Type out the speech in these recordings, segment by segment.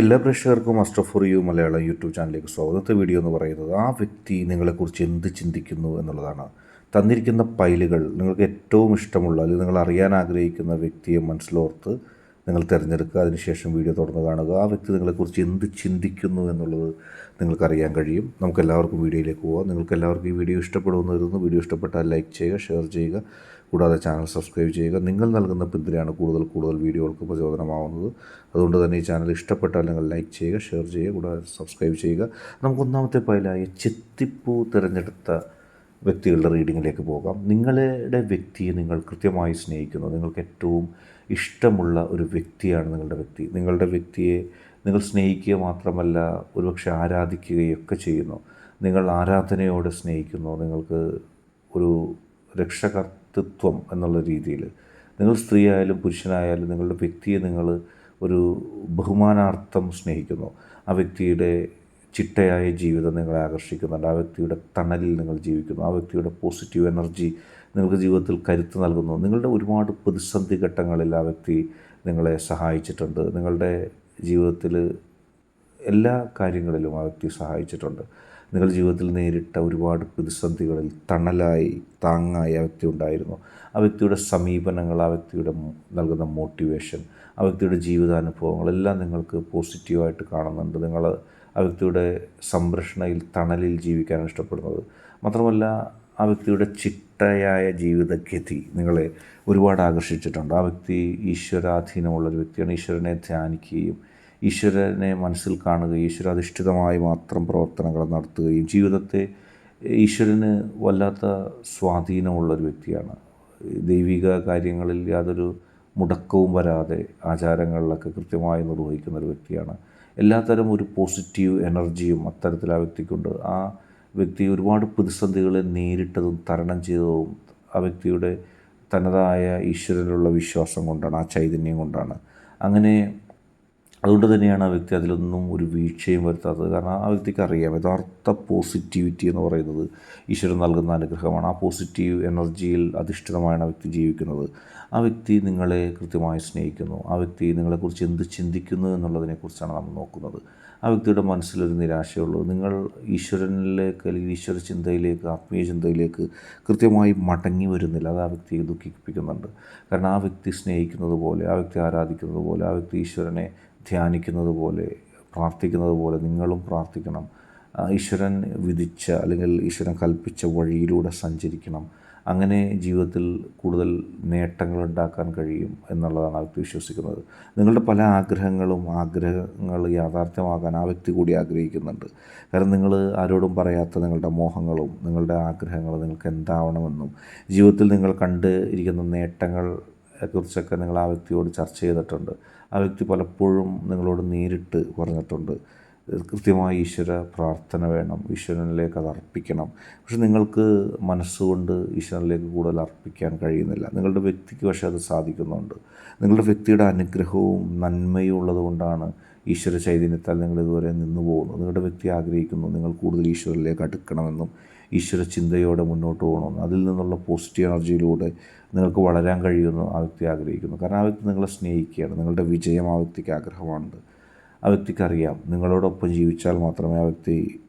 എല്ലാ പ്രേക്ഷകർക്കും master for you Malayalam YouTube ചാനലിലേക്ക് സ്വാഗതത്തെ വീഡിയോ എന്ന് പറയുന്നത് ആ വ്യക്തി നിങ്ങളെക്കുറിച്ച് എന്ത് ചിന്തിക്കുന്നു എന്നുള്ളതാണ്. തന്നിരിക്കുന്ന പൈലുകൾ നിങ്ങൾക്ക് ഏറ്റവും ഇഷ്ടമുള്ള അല്ലെങ്കിൽ നിങ്ങൾ അറിയാൻ ആഗ്രഹിക്കുന്ന വ്യക്തിയെ മനസ്സിലോർത്ത് നിങ്ങൾ തിരഞ്ഞെടുക്കുക. അതിനുശേഷം വീഡിയോ തുറന്ന് കാണുക. ആ വ്യക്തി നിങ്ങളെക്കുറിച്ച് എന്ത് ചിന്തിക്കുന്നു എന്നുള്ളത് നിങ്ങൾക്കറിയാൻ കഴിയും. നമുക്ക് എല്ലാവർക്കും വീഡിയോയിലേക്ക് പോകാം നിങ്ങൾക്ക് എല്ലാവർക്കും ഈ വീഡിയോ ഇഷ്ടപ്പെടുമെന്ന് കരുതുന്നു. വീഡിയോ ഇഷ്ടപ്പെട്ടാൽ ലൈക്ക് ചെയ്യുക ഷെയർ ചെയ്യുക. കൂടാതെ ചാനൽ സബ്സ്ക്രൈബ് ചെയ്യുക. നിങ്ങൾ നൽകുന്ന പിന്തുണയാണ് കൂടുതൽ കൂടുതൽ വീഡിയോകൾക്ക് പ്രചോദനമാവുന്നത്. അതുകൊണ്ട് തന്നെ ഈ ചാനൽ ഇഷ്ടപ്പെട്ടാൽ നിങ്ങൾ ലൈക്ക് ചെയ്യുക ഷെയർ ചെയ്യുക കൂടാതെ സബ്സ്ക്രൈബ് ചെയ്യുക. നമുക്ക് ഒന്നാമത്തെ പൈലായ ചെത്തിപ്പൂ തിരഞ്ഞെടുത്ത വ്യക്തികളുടെ റീഡിങ്ങിലേക്ക് പോകാം. നിങ്ങളുടെ വ്യക്തിയെ നിങ്ങൾ കൃത്യമായി സ്നേഹിക്കുന്നു. നിങ്ങൾക്ക് ഏറ്റവും ഇഷ്ടമുള്ള ഒരു വ്യക്തിയാണ് നിങ്ങളുടെ വ്യക്തി. നിങ്ങളുടെ വ്യക്തിയെ നിങ്ങൾ സ്നേഹിക്കുക മാത്രമല്ല ഒരുപക്ഷെ ആരാധിക്കുകയൊക്കെ ചെയ്യുന്നു. നിങ്ങൾ ആരാധനയോടെ സ്നേഹിക്കുന്നു. നിങ്ങൾക്ക് ഒരു രക്ഷകർത്തൃത്വം എന്നുള്ള രീതിയിൽ. നിങ്ങൾ സ്ത്രീ ആയാലും പുരുഷനായാലും നിങ്ങളുടെ വ്യക്തിയെ നിങ്ങൾ ഒരു ബഹുമാനാർത്ഥം സ്നേഹിക്കുന്നു. ആ വ്യക്തിയുടെ ചിട്ടയായ ജീവിതം നിങ്ങളെ ആകർഷിക്കുന്നുണ്ട്. ആ വ്യക്തിയുടെ തണലിൽ നിങ്ങൾ ജീവിക്കുന്നു. ആ വ്യക്തിയുടെ പോസിറ്റീവ് എനർജി നിങ്ങൾക്ക് ജീവിതത്തിൽ കരുത്ത് നൽകുന്നു. നിങ്ങളുടെ ഒരുപാട് പ്രതിസന്ധി ഘട്ടങ്ങളിൽ ആ വ്യക്തി നിങ്ങളെ സഹായിച്ചിട്ടുണ്ട്. നിങ്ങളുടെ ജീവിതത്തിൽ എല്ലാ കാര്യങ്ങളിലും ആ വ്യക്തി സഹായിച്ചിട്ടുണ്ട്. നിങ്ങൾ ജീവിതത്തിൽ നേരിട്ട ഒരുപാട് പ്രതിസന്ധികളിൽ തണലായി താങ്ങായി ആ വ്യക്തി ഉണ്ടായിരുന്നു. ആ വ്യക്തിയുടെ സമീപനങ്ങൾ ആ വ്യക്തിയുടെ നൽകുന്ന മോട്ടിവേഷൻ ആ വ്യക്തിയുടെ ജീവിതാനുഭവങ്ങളെല്ലാം നിങ്ങൾക്ക് പോസിറ്റീവായിട്ട് കാണുന്നുണ്ട്. നിങ്ങൾ ആ വ്യക്തിയുടെ സംരക്ഷണയിൽ തണലിൽ ജീവിക്കാനാണ് ഇഷ്ടപ്പെടുന്നത്. മാത്രമല്ല ആ വ്യക്തിയുടെ ചിട്ടയായ ജീവിതഗതി നിങ്ങളെ ഒരുപാട് ആകർഷിച്ചിട്ടുണ്ട്. ആ വ്യക്തി ഈശ്വരാധീനമുള്ളൊരു വ്യക്തിയാണ്. ഈശ്വരനെ ധ്യാനിക്കുകയും ഈശ്വരനെ മനസ്സിൽ കാണുകയും ഈശ്വരാധിഷ്ഠിതമായി മാത്രം പ്രവർത്തനങ്ങൾ നടത്തുകയും ജീവിതത്തെ ഈശ്വരന് വല്ലാത്ത സ്വാധീനമുള്ളൊരു വ്യക്തിയാണ്. ദൈവിക കാര്യങ്ങളിൽ യാതൊരു മുടക്കവും വരാതെ ആചാരങ്ങളിലൊക്കെ കൃത്യമായി നിർവഹിക്കുന്ന ഒരു വ്യക്തിയാണ്. എല്ലാത്തരം ഒരു പോസിറ്റീവ് എനർജിയും അത്തരത്തിൽ ആ വ്യക്തിക്കുണ്ട്. ആ വ്യക്തി ഒരുപാട് പ്രതിസന്ധികളെ നേരിട്ടതും തരണം ചെയ്തതും ആ വ്യക്തിയുടെ തനതായ ഈശ്വരനിലുള്ള വിശ്വാസം കൊണ്ടാണ് ആ ചൈതന്യം കൊണ്ടാണ്. അങ്ങനെ അതുകൊണ്ട് തന്നെയാണ് ആ വ്യക്തി അതിലൊന്നും ഒരു വീഴ്ചയും വരുത്താത്തത്. കാരണം ആ വ്യക്തിക്ക് അറിയാം യഥാർത്ഥ പോസിറ്റിവിറ്റി എന്ന് പറയുന്നത് ഈശ്വരൻ നൽകുന്ന അനുഗ്രഹമാണ്. ആ പോസിറ്റീവ് എനർജിയിൽ അധിഷ്ഠിതമായാണ് ആ വ്യക്തി ജീവിക്കുന്നത്. ആ വ്യക്തി നിങ്ങളെ കൃത്യമായി സ്നേഹിക്കുന്നു. ആ വ്യക്തി നിങ്ങളെക്കുറിച്ച് എന്ത് ചിന്തിക്കുന്നു എന്നുള്ളതിനെക്കുറിച്ചാണ് നമ്മൾ നോക്കുന്നത്. ആ വ്യക്തിയുടെ മനസ്സിലൊരു നിരാശയുള്ളൂ. നിങ്ങൾ ഈശ്വരനിലേക്ക് അല്ലെങ്കിൽ ഈശ്വര ചിന്തയിലേക്ക് ആത്മീയ ചിന്തയിലേക്ക് കൃത്യമായി മടങ്ങി വരുന്നില്ല. അത് ആ വ്യക്തിയെ ദുഃഖിപ്പിക്കുന്നുണ്ട്. കാരണം ആ വ്യക്തി സ്നേഹിക്കുന്നത് പോലെ ആ വ്യക്തി ആരാധിക്കുന്നത് പോലെ ആ വ്യക്തി ഈശ്വരനെ ധ്യാനിക്കുന്നത് പോലെ പ്രാർത്ഥിക്കുന്നത് പോലെ നിങ്ങളും പ്രാർത്ഥിക്കണം. ഈശ്വരൻ വിധിച്ച അല്ലെങ്കിൽ ഈശ്വരൻ കൽപ്പിച്ച വഴിയിലൂടെ സഞ്ചരിക്കണം. അങ്ങനെ ജീവിതത്തിൽ കൂടുതൽ നേട്ടങ്ങൾ ഉണ്ടാക്കാൻ കഴിയും എന്നുള്ളതാണ് ആ വ്യക്തി വിശ്വസിക്കുന്നത്. നിങ്ങളുടെ പല ആഗ്രഹങ്ങളും ആഗ്രഹങ്ങൾ യാഥാർത്ഥ്യമാകാൻ ആ വ്യക്തി കൂടി ആഗ്രഹിക്കുന്നുണ്ട്. കാരണം നിങ്ങൾ ആരോടും പറയാത്ത നിങ്ങളുടെ മോഹങ്ങളും നിങ്ങളുടെ ആഗ്രഹങ്ങളും നിങ്ങൾക്ക് എന്താവണമെന്നും ജീവിതത്തിൽ നിങ്ങൾ കണ്ട് ഇരിക്കുന്ന നേട്ടങ്ങൾ കുറിച്ചൊക്കെ നിങ്ങൾ ആ വ്യക്തിയോട് ചർച്ച ചെയ്തിട്ടുണ്ട്. ആ വ്യക്തി പലപ്പോഴും നിങ്ങളോട് നേരിട്ട് പറഞ്ഞിട്ടുണ്ട്. കൃത്യമായി ഈശ്വര പ്രാർത്ഥന വേണം ഈശ്വരനിലേക്ക് അത് അർപ്പിക്കണം. പക്ഷെ നിങ്ങൾക്ക് മനസ്സുകൊണ്ട് ഈശ്വരനിലേക്ക് കൂടുതൽ അർപ്പിക്കാൻ കഴിയുന്നില്ല. നിങ്ങളുടെ വ്യക്തിക്ക് പക്ഷേ അത് സാധിക്കുന്നുണ്ട്. നിങ്ങളുടെ വ്യക്തിയുടെ അനുഗ്രഹവും നന്മയും ഉള്ളതുകൊണ്ടാണ് ഈശ്വര ചൈതന്യത്താൽ നിങ്ങൾ ഇതുവരെ നിന്നു പോകുന്നു നിങ്ങളുടെ വ്യക്തി ആഗ്രഹിക്കുന്നു നിങ്ങൾ കൂടുതൽ ഈശ്വരനിലേക്ക് അടുക്കണമെന്നും ഈശ്വര ചിന്തയോടെ മുന്നോട്ട് പോകണമെന്ന്. അതിൽ നിന്നുള്ള പോസിറ്റീവ് എനർജിയിലൂടെ നിങ്ങൾക്ക് വളരാൻ കഴിയുമെന്ന് ആ വ്യക്തി ആഗ്രഹിക്കുന്നു. കാരണം ആ വ്യക്തി നിങ്ങളെ സ്നേഹിക്കുകയാണ്. നിങ്ങളുടെ വിജയം ആ വ്യക്തിക്ക് ആഗ്രഹമാണ് ആ വ്യക്തിക്കറിയാം നിങ്ങളോടൊപ്പം ജീവിച്ചാൽ മാത്രമേ ആ വ്യക്തി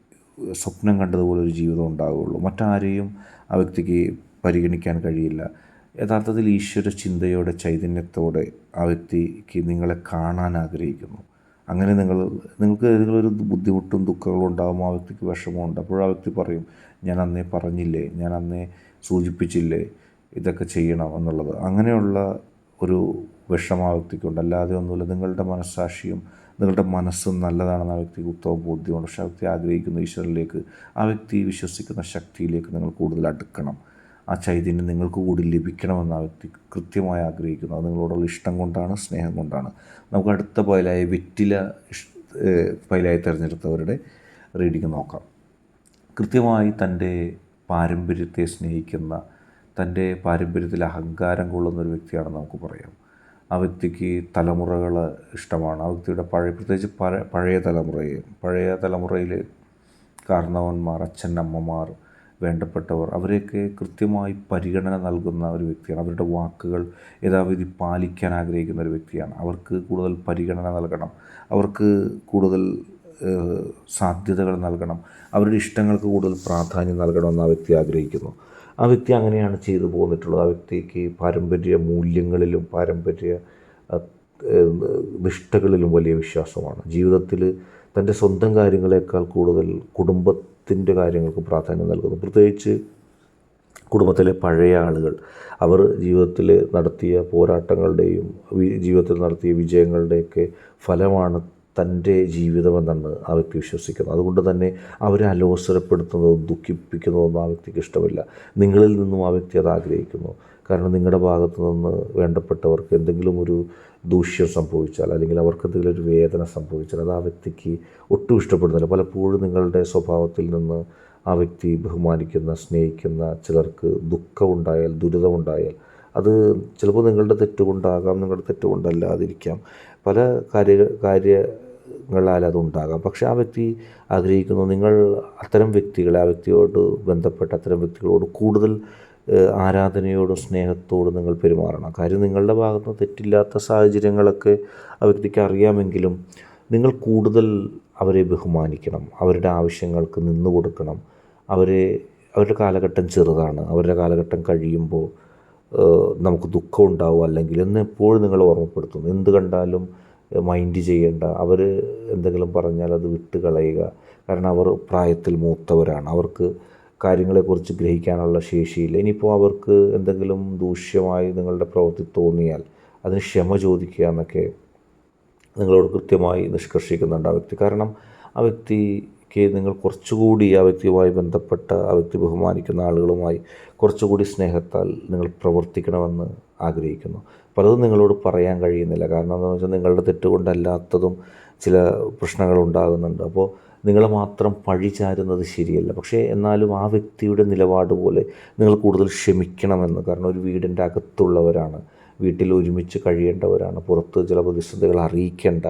സ്വപ്നം കണ്ടതുപോലെ ഒരു ജീവിതം ഉണ്ടാവുകയുള്ളൂ. മറ്റാരെയും ആ വ്യക്തിക്ക് പരിഗണിക്കാൻ കഴിയില്ല. യഥാർത്ഥത്തിൽ ഈശ്വര ചിന്തയോടെ ചൈതന്യത്തോടെ ആ വ്യക്തിക്ക് നിങ്ങളെ കാണാൻ ആഗ്രഹിക്കുന്നു. അങ്ങനെ നിങ്ങൾ നിങ്ങൾക്ക് ഏതെങ്കിലും ഒരു ബുദ്ധിമുട്ടും ദുഃഖങ്ങളും ഉണ്ടാകുമ്പോൾ ആ വ്യക്തിക്ക് വിഷമമുണ്ട്. അപ്പോൾ ആ വ്യക്തി പറയും ഞാൻ അന്നേ പറഞ്ഞില്ലേ ഞാൻ അന്നേ സൂചിപ്പിച്ചില്ലേ ഇതൊക്കെ ചെയ്യണം എന്നുള്ളത്. അങ്ങനെയുള്ള ഒരു വിഷമം ആ വ്യക്തിക്കുണ്ട് അല്ലാതെ ഒന്നുമില്ല. നിങ്ങളുടെ മനസ്സാക്ഷിയും നിങ്ങളുടെ മനസ്സും നല്ലതാണെന്ന് ആ വ്യക്തിക്ക് ഉത്തമ ബോധ്യമുണ്ട്. പക്ഷേ ആ വ്യക്തി ആഗ്രഹിക്കുന്ന ഈശ്വരനിലേക്ക് ആ വ്യക്തി വിശ്വസിക്കുന്ന ശക്തിയിലേക്ക് നിങ്ങൾ കൂടുതൽ അടുക്കണം. ആ ചൈതന്യം നിങ്ങൾക്ക് കൂടി ലഭിക്കണമെന്ന് ആ വ്യക്തി കൃത്യമായി ആഗ്രഹിക്കുന്നു. അത് നിങ്ങളോടുള്ള ഇഷ്ടം കൊണ്ടാണ് സ്നേഹം കൊണ്ടാണ്. നമുക്ക് അടുത്ത പൈലായ വെറ്റില പൈലായി തിരഞ്ഞെടുത്തവരുടെ റീഡിങ് നോക്കാം. കൃത്യമായി തന്റെ പാരമ്പര്യത്തെ സ്നേഹിക്കുന്ന തന്റെ പാരമ്പര്യത്തിൽ അഹങ്കാരം കൊള്ളുന്ന ഒരു വ്യക്തിയാണെന്ന് നമുക്ക് പറയാം. ആ വ്യക്തിക്ക് തലമുറകൾ ഇഷ്ടമാണ്. ആ വ്യക്തിയുടെ പഴയ പ്രത്യേകിച്ച് പഴയ തലമുറയെ പഴയ തലമുറയിൽ കാരണവന്മാർ അച്ഛനമ്മമാർ വേണ്ടപ്പെട്ടവർ അവരെയൊക്കെ കൃത്യമായി പരിഗണന നൽകുന്ന ഒരു വ്യക്തിയാണ്. അവരുടെ വാക്കുകൾ യഥാവിധി പാലിക്കാൻ ആഗ്രഹിക്കുന്ന ഒരു വ്യക്തിയാണ്. അവർക്ക് കൂടുതൽ പരിഗണന നൽകണം. അവർക്ക് കൂടുതൽ സാധ്യതകൾ നൽകണം. അവരുടെ ഇഷ്ടങ്ങൾക്ക് കൂടുതൽ പ്രാധാന്യം നൽകണമെന്ന് ആ വ്യക്തി ആഗ്രഹിക്കുന്നു. ആ വ്യക്തി അങ്ങനെയാണ് ചെയ്തു പോന്നിട്ടുള്ളത്. ആ വ്യക്തിക്ക് പാരമ്പര്യ മൂല്യങ്ങളിലും പാരമ്പര്യ നിഷ്ഠകളിലും വലിയ വിശ്വാസമാണ്. ജീവിതത്തിൽ തന്റെ സ്വന്തം കാര്യങ്ങളെക്കാൾ കൂടുതൽ കുടുംബത്തിന്റെ കാര്യങ്ങൾക്ക് പ്രാധാന്യം നൽകുന്നു. പ്രത്യേകിച്ച് കുടുംബത്തിലെ പഴയ ആളുകൾ. അവർ ജീവിതത്തിൽ നടത്തിയ പോരാട്ടങ്ങളുടെയും ജീവിതത്തിൽ നടത്തിയ വിജയങ്ങളുടെയൊക്കെ ഫലമാണ് തന്റെ ജീവിതമെന്നാണ് ആ വ്യക്തി വിശ്വസിക്കുന്നത്. അതുകൊണ്ട് തന്നെ അവരെ അലോസരപ്പെടുത്തുന്നതും ദുഃഖിപ്പിക്കുന്നതൊന്നും ആ വ്യക്തിക്ക് ഇഷ്ടമില്ല. നിങ്ങളിൽ നിന്നും ആ വ്യക്തി അത് ആഗ്രഹിക്കുന്നു. കാരണം നിങ്ങളുടെ ഭാഗത്തു നിന്ന് വേണ്ടപ്പെട്ടവർക്ക് എന്തെങ്കിലും ഒരു ദൂഷ്യം സംഭവിച്ചാൽ അല്ലെങ്കിൽ അവർക്ക് എന്തെങ്കിലും ഒരു വേദന സംഭവിച്ചാൽ അത് ആ വ്യക്തിക്ക് ഒട്ടും ഇഷ്ടപ്പെടുന്നില്ല. പലപ്പോഴും നിങ്ങളുടെ സ്വഭാവത്തിൽ നിന്ന് ആ വ്യക്തി ബഹുമാനിക്കുന്ന സ്നേഹിക്കുന്ന ചിലർക്ക് ദുഃഖമുണ്ടായാൽ ദുരിതമുണ്ടായാൽ അത് ചിലപ്പോൾ നിങ്ങളുടെ തെറ്റുകൊണ്ടാകാം നിങ്ങളുടെ തെറ്റുകൊണ്ടല്ലാതിരിക്കാം. പല കാര്യ കാര്യങ്ങളാൽ അതുണ്ടാകാം പക്ഷേ ആ വ്യക്തി ആഗ്രഹിക്കുന്നു. നിങ്ങൾ അത്തരം വ്യക്തികളെ ആ വ്യക്തിയോട് ബന്ധപ്പെട്ട അത്തരം വ്യക്തികളോട് കൂടുതൽ ആരാധനയോടും സ്നേഹത്തോടും നിങ്ങൾ പെരുമാറണം. കാര്യം നിങ്ങളുടെ ഭാഗത്ത് തെറ്റില്ലാത്ത സാഹചര്യങ്ങളൊക്കെ ആ വ്യക്തിക്ക് അറിയാമെങ്കിലും നിങ്ങൾ കൂടുതൽ അവരെ ബഹുമാനിക്കണം. അവരുടെ ആവശ്യങ്ങൾക്ക് നിന്നു കൊടുക്കണം. അവരെ അവരുടെ കാലഘട്ടം ചെറുതാണ്. അവരുടെ കാലഘട്ടം കഴിയുമ്പോൾ നമുക്ക് ദുഃഖം ഉണ്ടാവും. അല്ലെങ്കിൽ എന്ന് എപ്പോഴും നിങ്ങൾ ഓർമ്മപ്പെടുത്തുന്നു. എന്ത് കണ്ടാലും മൈൻഡ് ചെയ്യേണ്ട. അവർ എന്തെങ്കിലും പറഞ്ഞാൽ അത് വിട്ട് കളയുക. കാരണം അവർ പ്രായത്തിൽ മൂത്തവരാണ്. അവർക്ക് കാര്യങ്ങളെക്കുറിച്ച് ഗ്രഹിക്കാനുള്ള ശേഷിയില്ല. ഇനിയിപ്പോൾ അവർക്ക് എന്തെങ്കിലും ദൂഷ്യമായി നിങ്ങളുടെ പ്രവൃത്തി തോന്നിയാൽ അതിന് ക്ഷമ ചോദിക്കുക എന്നൊക്കെ നിങ്ങളോട് കൃത്യമായി നിഷ്കർഷിക്കുന്നുണ്ട് ആ വ്യക്തി. കാരണം ആ വ്യക്തിക്ക് നിങ്ങൾ കുറച്ചുകൂടി ആ വ്യക്തിയുമായി ബന്ധപ്പെട്ട ആ വ്യക്തി ബഹുമാനിക്കുന്ന ആളുകളുമായി കുറച്ചുകൂടി സ്നേഹത്താൽ നിങ്ങൾ പ്രവർത്തിക്കണമെന്ന് ആഗ്രഹിക്കുന്നു. പലതും നിങ്ങളോട് പറയാൻ കഴിയുന്നില്ല. കാരണം എന്താണെന്ന് വെച്ചാൽ നിങ്ങളുടെ തെറ്റുകൊണ്ടല്ലാത്തതും ചില പ്രശ്നങ്ങൾ ഉണ്ടാകുന്നുണ്ട്. അപ്പോൾ നിങ്ങൾ മാത്രം പഴി ചാരുന്നത് ശരിയല്ല. പക്ഷേ എന്നാലും ആ വ്യക്തിയുടെ നിലപാട് പോലെ നിങ്ങൾ കൂടുതൽ ക്ഷമിക്കണമെന്ന്. കാരണം ഒരു വീടിന്റെ അകത്തുള്ളവരാണ് വീട്ടിൽ ഒരുമിച്ച് കഴിയേണ്ടവരാണ് പുറത്ത് ചില പ്രതിസന്ധികൾ അറിയിക്കേണ്ട.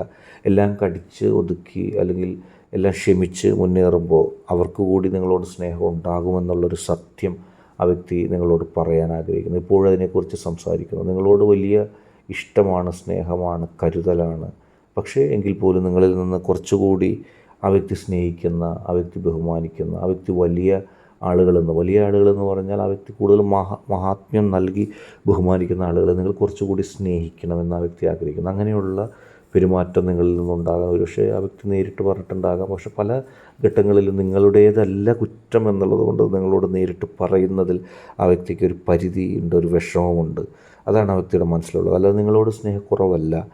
എല്ലാം കടിച്ച് ഒതുക്കി അല്ലെങ്കിൽ എല്ലാം ക്ഷമിച്ച് മുന്നേറുമ്പോൾ അവർക്ക് കൂടി നിങ്ങളോട് സ്നേഹം ഉണ്ടാകുമെന്നുള്ളൊരു സത്യം ആ വ്യക്തി നിങ്ങളോട് പറയാൻ ആഗ്രഹിക്കുന്നു. ഇപ്പോഴും അതിനെക്കുറിച്ച് സംസാരിക്കുന്നു. നിങ്ങളോട് വലിയ ഇഷ്ടമാണ് സ്നേഹമാണ് കരുതലാണ്. പക്ഷേ എങ്കിൽ പോലും നിങ്ങളിൽ നിന്ന് കുറച്ചുകൂടി ആ വ്യക്തി സ്നേഹിക്കുന്ന ആ വ്യക്തി ബഹുമാനിക്കുന്ന ആ വ്യക്തി വലിയ ആളുകളെന്ന് വലിയ ആളുകളെന്ന് പറഞ്ഞാൽ ആ വ്യക്തി കൂടുതൽ മഹാ മഹാത്മ്യം നൽകി ബഹുമാനിക്കുന്ന ആളുകളെ നിങ്ങൾ കുറച്ചുകൂടി സ്നേഹിക്കണമെന്ന് ആ വ്യക്തി ആഗ്രഹിക്കുന്നു. അങ്ങനെയുള്ള പെരുമാറ്റം നിങ്ങളിൽ നിന്നുണ്ടാകാം. ഒരുപക്ഷെ ആ വ്യക്തി നേരിട്ട് പറഞ്ഞിട്ടുണ്ടാകാം. പക്ഷെ പല ഘട്ടങ്ങളിലും നിങ്ങളുടേതല്ല കുറ്റം എന്നുള്ളത് കൊണ്ട് നിങ്ങളോട് നേരിട്ട് പറയുന്നതിൽ ആ വ്യക്തിക്ക് ഒരു പരിധിയുണ്ട് ഒരു വിഷമമുണ്ട്. അതാണ് ആ വ്യക്തിയുടെ മനസ്സിലുള്ളത്. അല്ലാതെ നിങ്ങളോട് സ്നേഹക്കുറവല്ല.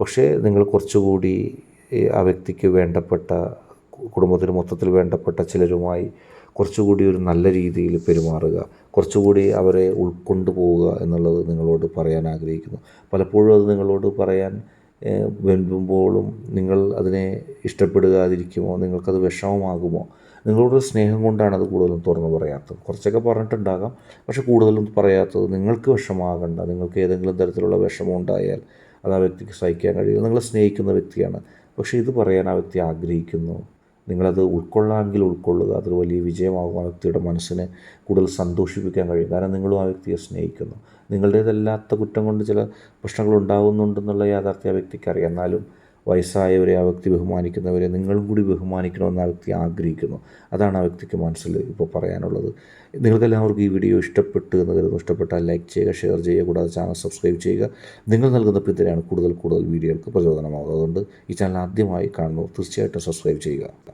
പക്ഷേ നിങ്ങൾ കുറച്ചുകൂടി ആ വ്യക്തിക്ക് വേണ്ടപ്പെട്ട കുടുംബത്തിന് മൊത്തത്തിൽ വേണ്ടപ്പെട്ട ചിലരുമായി കുറച്ചുകൂടി ഒരു നല്ല രീതിയിൽ പെരുമാറുക. കുറച്ചുകൂടി അവരെ ഉൾക്കൊണ്ടു പോവുക എന്നുള്ളത് നിങ്ങളോട് പറയാൻ ആഗ്രഹിക്കുന്നു. പലപ്പോഴും അത് നിങ്ങളോട് പറയാൻ ഏഹ്, വെമ്പുമ്പോഴും നിങ്ങൾ അതിനെ ഇഷ്ടപ്പെടുകാതിരിക്കുമോ? നിങ്ങൾക്കത് വിഷമമാകുമോ? നിങ്ങളോട് സ്നേഹം കൊണ്ടാണ് അത് കൂടുതലും തുറന്നു പറയാത്തത്. കുറച്ചൊക്കെ പറഞ്ഞിട്ടുണ്ടാകാം. പക്ഷെ കൂടുതലും പറയാത്തത് നിങ്ങൾക്ക് വിഷമമാകണ്ട. നിങ്ങൾക്ക് ഏതെങ്കിലും തരത്തിലുള്ള വിഷമം ഉണ്ടായാൽ അത് ആ വ്യക്തിക്ക് സഹിക്കാൻ കഴിയില്ല. നിങ്ങളെ സ്നേഹിക്കുന്ന വ്യക്തിയാണ്. പക്ഷേ ഇത് പറയാൻ ആ വ്യക്തി ആഗ്രഹിക്കുന്നു. നിങ്ങളത് ഉൾക്കൊള്ളാമെങ്കിൽ ഉൾക്കൊള്ളുക. അതൊരു വലിയ വിജയമാകും ആ വ്യക്തിയുടെ മനസ്സിനെ കൂടുതൽ സന്തോഷിപ്പിക്കാൻ കഴിയും. കാരണം നിങ്ങളും ആ വ്യക്തിയെ സ്നേഹിക്കുന്നു. നിങ്ങളുടേതല്ലാത്ത കുറ്റം കൊണ്ട് ചില പ്രശ്നങ്ങൾ ഉണ്ടാകുന്നുണ്ടെന്നുള്ള യാഥാർത്ഥ്യ ആ വ്യക്തിക്ക് അറിയാം. എന്നാലും വയസ്സായവരെ ആ വ്യക്തി ബഹുമാനിക്കുന്നവരെ നിങ്ങളും കൂടി ബഹുമാനിക്കണമെന്ന് ആ വ്യക്തി ആഗ്രഹിക്കുന്നു. അതാണ് ആ വ്യക്തിക്ക് മനസ്സിൽ ഇപ്പോൾ പറയാനുള്ളത്. നിങ്ങൾക്കെല്ലാവർക്കും ഈ വീഡിയോ ഇഷ്ടപ്പെട്ടു എന്ന് കരുതുന്നു. ഇഷ്ടപ്പെട്ടാൽ ലൈക്ക് ചെയ്യുക ഷെയർ ചെയ്യുക. കൂടാതെ ചാനൽ സബ്സ്ക്രൈബ് ചെയ്യുക. നിങ്ങൾ നൽകുന്ന പിന്തുണയാണ് കൂടുതൽ കൂടുതൽ വീഡിയോകൾക്ക് പ്രചോദനമാകുന്നത്. അതുകൊണ്ട് ഈ ചാനൽ ആദ്യമായി കാണുന്നു തീർച്ചയായിട്ടും സബ്സ്ക്രൈബ് ചെയ്യുക.